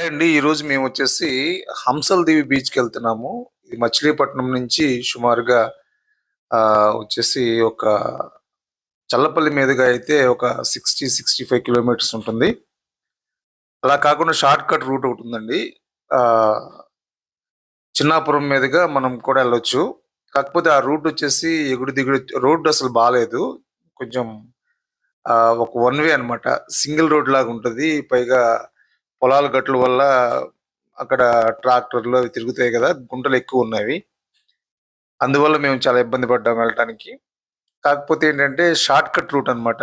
Hi అండి. ఈరోజు మేము వచ్చేసి హంసల్ దేవి బీచ్కి వెళ్తున్నాము. ఇది మచిలీపట్నం నుంచి సుమారుగా ఆ, వచ్చేసి ఒక చల్లపల్లి మీదుగా అయితే ఒక సిక్స్టీ సిక్స్టీ ఫైవ్ కిలోమీటర్స్ ఉంటుంది. అలా కాకుండా షార్ట్ కట్ రూట్ ఒకటి ఉందండి. ఆ, చిన్నాపురం మీదుగా మనం కూడా వెళ్ళొచ్చు. కాకపోతే ఆ రూట్ వచ్చేసి ఎగుడు దిగుడు రోడ్డు అసలు బాగాలేదు కొంచెం ఒక వన్ వే అన్నమాట. సింగిల్ రోడ్ లాగా ఉంటుంది. పైగా పొలాల గట్ల వల్ల అక్కడ ట్రాక్టర్లు అవి తిరుగుతాయి కదా గుంటలు ఎక్కువ ఉన్నవి. అందువల్ల మేము చాలా ఇబ్బంది పడ్డాం వెళ్ళటానికి. కాకపోతే ఏంటంటే షార్ట్ కట్ రూట్ అన్నమాట.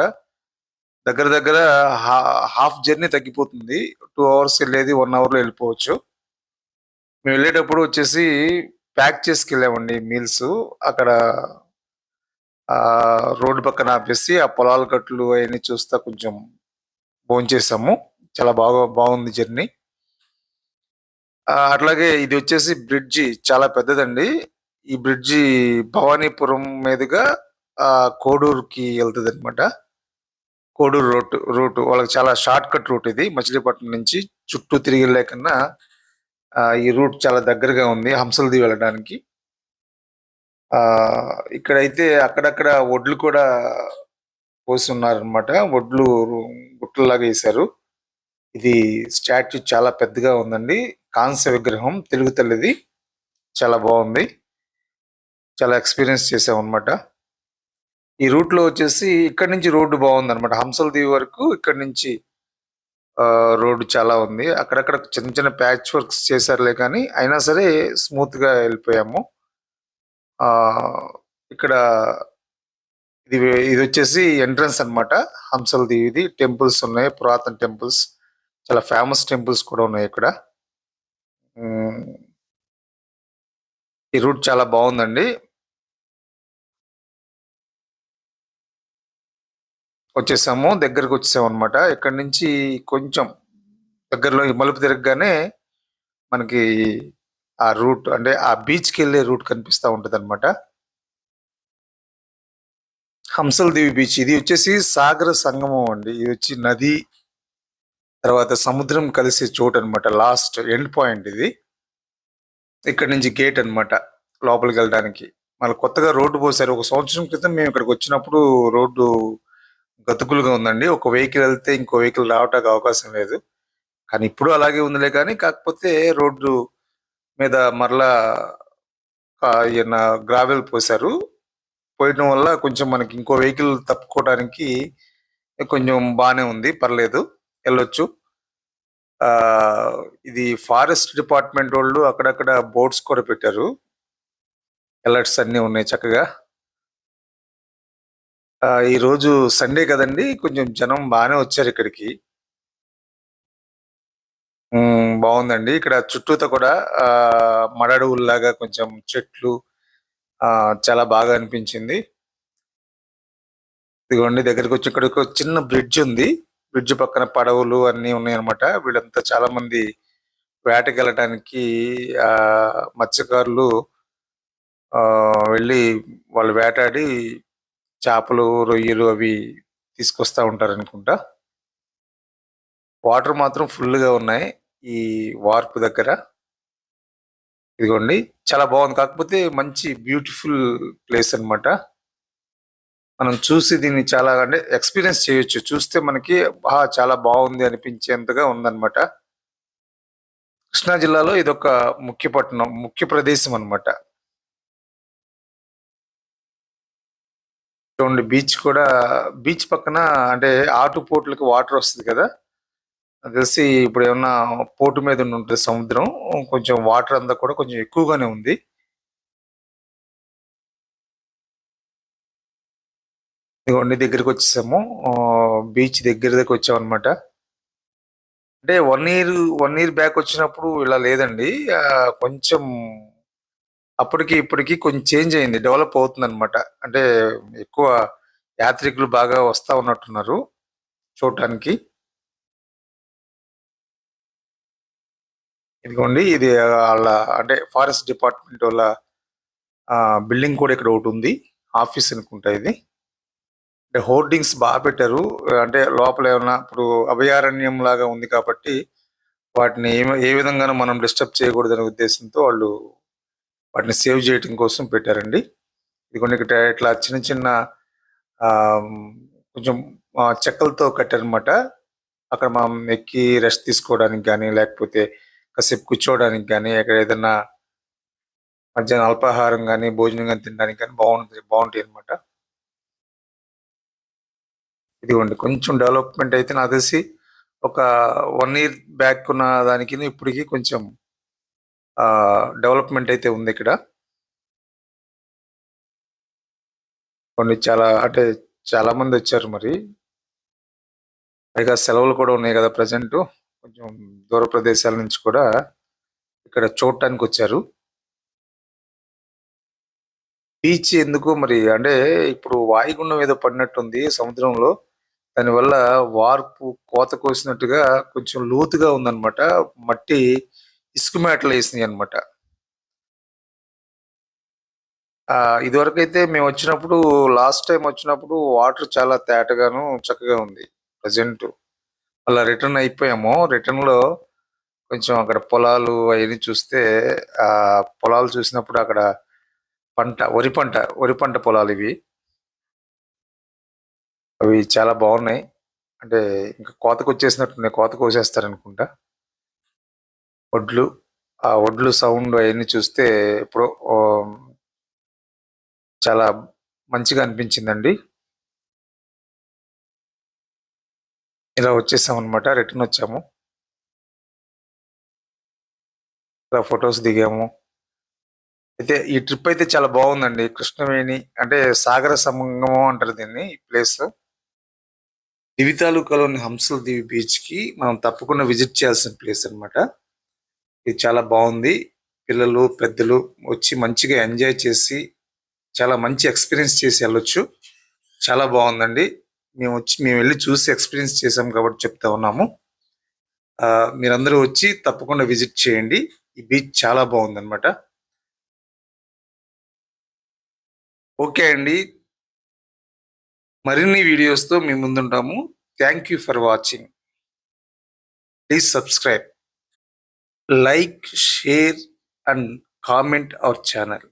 దగ్గర దగ్గర హాఫ్ జర్నీ తగ్గిపోతుంది. టూ అవర్స్ వెళ్ళేది వన్ అవర్లో వెళ్ళిపోవచ్చు. మేము వెళ్ళేటప్పుడు వచ్చేసి ప్యాక్ చేసుకెళ్ళామండి మీల్స్. అక్కడ రోడ్డు పక్కన ఆపేసి ఆ పొలాల కట్లు అవన్నీ చూస్తా కొంచెం భోంచేసాము. చాలా బాగా బాగుంది జర్నీ. అట్లాగే ఇది వచ్చేసి బ్రిడ్జి చాలా పెద్దదండి. ఈ బ్రిడ్జి భవానీపురం మీదుగా ఆ కోడూరుకి వెళ్తుంది అనమాట కోడూరు రూట్ రూట్ వాళ్ళకి చాలా షార్ట్ కట్ రూట్ ఇది. మచిలీపట్నం నుంచి చుట్టూ తిరిగి లేకన్నా ఈ రూట్ చాలా దగ్గరగా ఉంది హంసలది వెళ్ళడానికి. ఆ ఇక్కడైతే అక్కడక్కడ ఒడ్లు కూడా పోసి ఉన్నారనమాట ఒడ్లు గుట్టలాగా వేశారు. ఇది స్టాచ్యూ చాలా పెద్దగా ఉందండి. కాంస్య విగ్రహం తెలుగు తల్లిది. చాలా బాగుంది. చాలా ఎక్స్పీరియన్స్ చేసాం అనమాట ఈ రూట్లో వచ్చేసి ఇక్కడ నుంచి రోడ్డు బాగుంది అనమాట హంసల దీవి వరకు ఇక్కడ నుంచి రోడ్డు చాలా ఉంది. అక్కడక్కడ చిన్న చిన్న ప్యాచ్ వర్క్స్ చేశారులే కానీ అయినా సరే స్మూత్గా వెళ్ళిపోయాము. ఇక్కడ ఇది ఇది వచ్చేసి ఎంట్రన్స్ అన్నమాట. హంసల దీవిది. టెంపుల్స్ ఉన్నాయి. పురాతన టెంపుల్స్. చాలా ఫేమస్ టెంపుల్స్ కూడా ఉన్నాయి ఇక్కడ. ఈ రూట్ చాలా బాగుందండి. వచ్చేసాము దగ్గరకు వచ్చేసాము అనమాట ఇక్కడ నుంచి కొంచెం దగ్గరలో మలుపు తిరగగానే మనకి ఆ రూట్ అంటే ఆ బీచ్కి వెళ్ళే రూట్ కనిపిస్తా ఉంటుంది అనమాట హంసల్ దేవి బీచ్ ఇది వచ్చేసి సాగర సంగమం అండి. ఇది వచ్చి నది తర్వాత సముద్రం కలిసే చోటు అనమాట లాస్ట్ ఎండ్ పాయింట్ ఇది. ఇక్కడ నుంచి గేట్ అన్నమాట లోపలికి వెళ్ళడానికి. మళ్ళీ కొత్తగా రోడ్డు పోసారు ఒక సంవత్సరం క్రితం మేము ఇక్కడికి వచ్చినప్పుడు రోడ్డు గతుకులుగా ఉందండి. ఒక వెహికల్ వెళ్తే ఇంకో వెహికల్ రావటానికి అవకాశం లేదు. కానీ ఇప్పుడు అలాగే ఉందిలే కానీ కాకపోతే రోడ్డు మీద మరలా ఈయన గ్రావెల్ పోసారు పోయడం వల్ల కొంచెం మనకి ఇంకో వెహికల్ తప్పుకోవడానికి కొంచెం బాగానే ఉంది. పర్లేదు. వెళ్ళొచ్చు. ఆ ఇది ఫారెస్ట్ డిపార్ట్మెంట్ వాళ్ళు అక్కడక్కడ బోర్డ్స్ కూడా పెట్టారు. అలర్ట్స్ అన్ని ఉన్నాయి చక్కగా. ఆ, ఈ రోజు సండే కదండి కొంచెం జనం బాగానే వచ్చారు ఇక్కడికి. బాగుందండి. ఇక్కడ చుట్టూతా కూడా ఆ మడడువుల్లాగా కొంచెం చెట్లు ఆ చాలా బాగా అనిపించింది. ఇదిగోండి దగ్గరికి వచ్చి ఇక్కడ ఒక చిన్న బ్రిడ్జ్ ఉంది. బ్రిడ్జ్ పక్కన పడవలు అన్ని ఉన్నాయన్నమాట. వీళ్ళంతా చాలా మంది వేటకి వెళ్ళటానికి ఆ మత్స్యకారులు ఆ వెళ్ళి వాళ్ళు వేటాడి చేపలు రొయ్యలు అవి తీసుకొస్తా ఉంటారు అనుకుంటా వాటర్ మాత్రం ఫుల్గా ఉన్నాయి ఈ వార్పు దగ్గర. ఇదిగోండి చాలా బాగుంది. కాకపోతే మంచి బ్యూటిఫుల్ ప్లేస్ అన్నమాట. మనం చూసి దీన్ని చాలా అంటే ఎక్స్పీరియన్స్ చేయొచ్చు. చూస్తే మనకి బా చాలా బాగుంది అనిపించేంతగా ఉందన్నమాట. కృష్ణా జిల్లాలో ఇదొక ముఖ్య పట్టణం ముఖ్య ప్రదేశం అన్నమాట. చూడండి బీచ్ కూడా బీచ్ పక్కన అంటే ఆటు పోర్టులకు వాటర్ వస్తుంది కదా? నాకు తెలిసి ఇప్పుడు ఏమన్నా పోర్టు మీద ఉండి ఉంటుంది సముద్రం కొంచెం వాటర్ అంతా కూడా కొంచెం ఎక్కువగానే ఉంది. ఇదిగోండి దగ్గరికి వచ్చేసాము. బీచ్ దగ్గర దగ్గర వచ్చాం అనమాట అంటే one year one year back వచ్చినప్పుడు ఇలా లేదండి. కొంచెం అప్పటికి ఇప్పటికి కొంచెం చేంజ్ అయింది డెవలప్ అవుతుంది అనమాట అంటే ఎక్కువ యాత్రికులు బాగా వస్తూ ఉన్నట్టున్నారు చూడటానికి. ఇదిగోండి ఇది వాళ్ళ అంటే ఫారెస్ట్ డిపార్ట్మెంట్ వాళ్ళ బిల్డింగ్ కూడా ఇక్కడ ఒకటి ఉంది. ఆఫీస్ అనుకుంటా ఇది. హోర్డింగ్స్ బాగా పెట్టారు. అంటే లోపల ఏమన్నా ఇప్పుడు అభయారణ్యం లాగా ఉంది కాబట్టి వాటిని ఏ ఏ విధంగా మనం డిస్టర్బ్ చేయకూడదనే ఉద్దేశంతో వాళ్ళు వాటిని సేవ్ చేయటం కోసం పెట్టారండి. ఇదిగోండి ఇక్కడ ఇట్లా చిన్న చిన్న ఆ, కొంచెం చెక్కలతో కట్టారనమాట. అక్కడ మనం ఎక్కి రెస్ట్ తీసుకోవడానికి కానీ లేకపోతే కాసేపు కూర్చోవడానికి కానీ అక్కడ ఏదైనా మధ్యాహ్నం అల్పాహారం కానీ భోజనం కానీ తినడానికి కానీ బాగుంటుంది బాగుంటాయి అనమాట ఇదిగోండి కొంచెం డెవలప్మెంట్ అయితే నాకు తెలిసి ఒక వన్ ఇయర్ బ్యాక్ ఉన్న దానికి ఇప్పటికి కొంచెం డెవలప్మెంట్ అయితే ఉంది ఇక్కడ. కొన్ని చాలా అంటే చాలా మంది వచ్చారు మరి. పైగా సెలవులు కూడా ఉన్నాయి కదా ప్రజెంట్. కొంచెం దూర ప్రదేశాల నుంచి కూడా ఇక్కడ చూడటానికి వచ్చారు. బీచ్ ఎందుకు మరి? అంటే ఇప్పుడు వాయుగుండం ఏదో పడినట్టుంది సముద్రంలో. దానివల్ల వార్పు కోత కోసినట్టుగా కొంచెం లోతుగా ఉందన్నమాట. మట్టి ఇసుక మేటలు వేసినాయి అనమాట ఇదివరకు అయితే మేము వచ్చినప్పుడు లాస్ట్ టైం వచ్చినప్పుడు వాటర్ చాలా తేటగాను చక్కగా ఉంది. ప్రజెంట్ అలా రిటర్న్ అయిపోయాము. రిటర్న్లో కొంచెం అక్కడ పొలాలు అవన్నీ చూస్తే ఆ పొలాలు చూసినప్పుడు అక్కడ పంట వరి పంట వరి పంట పొలాలు ఇవి. అవి చాలా బాగున్నాయి. అంటే ఇంకా కోతకు వచ్చేసినట్టున్నాయి. కోత కోసేస్తారనుకుంటా. వడ్లు ఆ వడ్లు సౌండ్ అవన్నీ చూస్తే ఇప్పుడు చాలా మంచిగా అనిపించిందండి. ఇలా వచ్చేసామన్నమాట. అనమాట రిటర్న్ వచ్చాము. ఇలా ఫొటోస్ దిగాము. అయితే ఈ ట్రిప్ అయితే చాలా బాగుందండి. కృష్ణవేణి అంటే సాగర సంగమం అంటారు దీన్ని ఈ ప్లేస్. దివి తాలూకాలోని హంసల దివి బీచ్కి మనం తప్పకుండా విజిట్ చేయాల్సిన ప్లేస్ అన్నమాట. ఇది చాలా బాగుంది. పిల్లలు పెద్దలు వచ్చి మంచిగా ఎంజాయ్ చేసి చాలా మంచి ఎక్స్పీరియన్స్ చేసి వెళ్ళొచ్చు. చాలా బాగుందండి. మేము వచ్చి మేము వెళ్ళి చూసి ఎక్స్పీరియన్స్ చేసాం కాబట్టి చెప్తా ఉన్నాము. మీరందరూ వచ్చి తప్పకుండా విజిట్ చేయండి. ఈ బీచ్ చాలా బాగుందన్నమాట. ఓకే అండి. మరిన్ని వీడియోస్తో మీ ముందుంటాము. Thank you for watching please subscribe like share and comment our channel